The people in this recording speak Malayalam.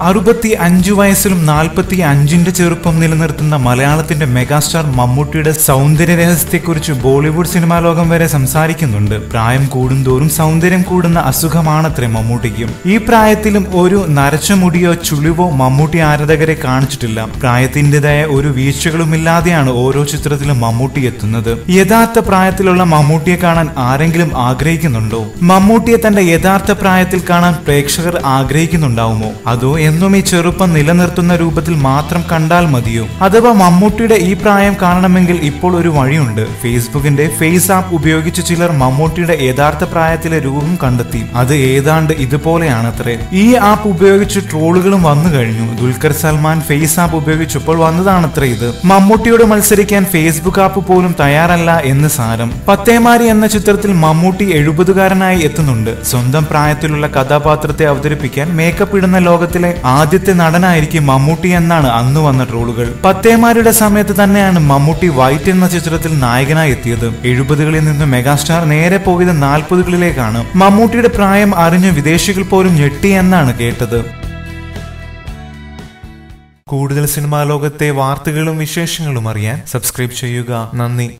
അറുപത്തി അഞ്ചു വയസ്സിലും നാൽപ്പത്തി അഞ്ചിന്റെ ചെറുപ്പം നിലനിർത്തുന്ന മലയാളത്തിന്റെ മെഗാസ്റ്റാർ മമ്മൂട്ടിയുടെ സൗന്ദര്യ രഹസ്യത്തെക്കുറിച്ച് ബോളിവുഡ് സിനിമാ ലോകം വരെ സംസാരിക്കുന്നുണ്ട്. പ്രായം കൂടുന്തോറും സൗന്ദര്യം കൂടുന്ന അസുഖമാണത്രേ മമ്മൂട്ടിക്കും. ഈ പ്രായത്തിലും ഒരു നരച്ച മുടിയോ ചുളിവോ മമ്മൂട്ടി ആരാധകരെ കാണിച്ചിട്ടില്ല. പ്രായത്തിന്റെതായ ഒരു വീഴ്ചകളുമില്ലാതെയാണ് ഓരോ ചിത്രത്തിലും മമ്മൂട്ടി എത്തുന്നത്. യഥാർത്ഥ പ്രായത്തിലുള്ള മമ്മൂട്ടിയെ കാണാൻ ആരെങ്കിലും ആഗ്രഹിക്കുന്നുണ്ടോ? മമ്മൂട്ടിയെ തന്റെ യഥാർത്ഥ പ്രായത്തിൽ കാണാൻ പ്രേക്ഷകർ ആഗ്രഹിക്കുന്നുണ്ടാവുമോ? അതോ എന്നും ഈ ചെറുപ്പം നിലനിർത്തുന്ന രൂപത്തിൽ മാത്രം കണ്ടാൽ മതിയോ? അഥവാ മമ്മൂട്ടിയുടെ ഈ പ്രായം കാണണമെങ്കിൽ ഇപ്പോൾ ഒരു വഴിയുണ്ട്. ഫേസ്ബുക്കിന്റെ ഫേസ് ആപ്പ് ഉപയോഗിച്ച് ചിലർ മമ്മൂട്ടിയുടെ യഥാർത്ഥ പ്രായത്തിലെ രൂപം കണ്ടെത്തി. അത് ഏതാണ്ട് ഇതുപോലെയാണത്രേ. ഈ ആപ്പ് ഉപയോഗിച്ച് ട്രോളുകളും വന്നു കഴിഞ്ഞു. ദുൽഖർ സൽമാൻ ഫേസ് ആപ്പ് ഉപയോഗിച്ചപ്പോൾ വന്നതാണത്രേ ഇത്. മമ്മൂട്ടിയോട് മത്സരിക്കാൻ ഫേസ്ബുക്ക് ആപ്പ് പോലും തയ്യാറല്ല എന്ന് സാരം. പത്തേമാരി എന്ന ചിത്രത്തിൽ മമ്മൂട്ടി എഴുപതുകാരനായി എത്തുന്നുണ്ട്. സ്വന്തം പ്രായത്തിലുള്ള കഥാപാത്രത്തെ അവതരിപ്പിക്കാൻ മേക്കപ്പ് ഇടുന്ന ലോകത്തിലെ ആദ്യത്തെ നടനായിരിക്കും മമ്മൂട്ടി എന്നാണ് അന്ന് വന്ന ട്രോളുകൾ. പത്തേമാരുടെ സമയത്ത് തന്നെയാണ് മമ്മൂട്ടി വൈറ്റ് എന്ന ചിത്രത്തിൽ നായകനായി എത്തിയത്. എഴുപതുകളിൽ നിന്ന് മെഗാസ്റ്റാർ നേരെ പോയത് നാൽപ്പതുകളിലേക്കാണ്. മമ്മൂട്ടിയുടെ പ്രായം അറിഞ്ഞ് വിദേശികൾ പോലും ഞെട്ടി എന്നാണ് കേട്ടത്. കൂടുതൽ സിനിമാ ലോകത്തെ വാർത്തകളും വിശേഷങ്ങളും അറിയാൻ സബ്സ്ക്രൈബ് ചെയ്യുക. നന്ദി.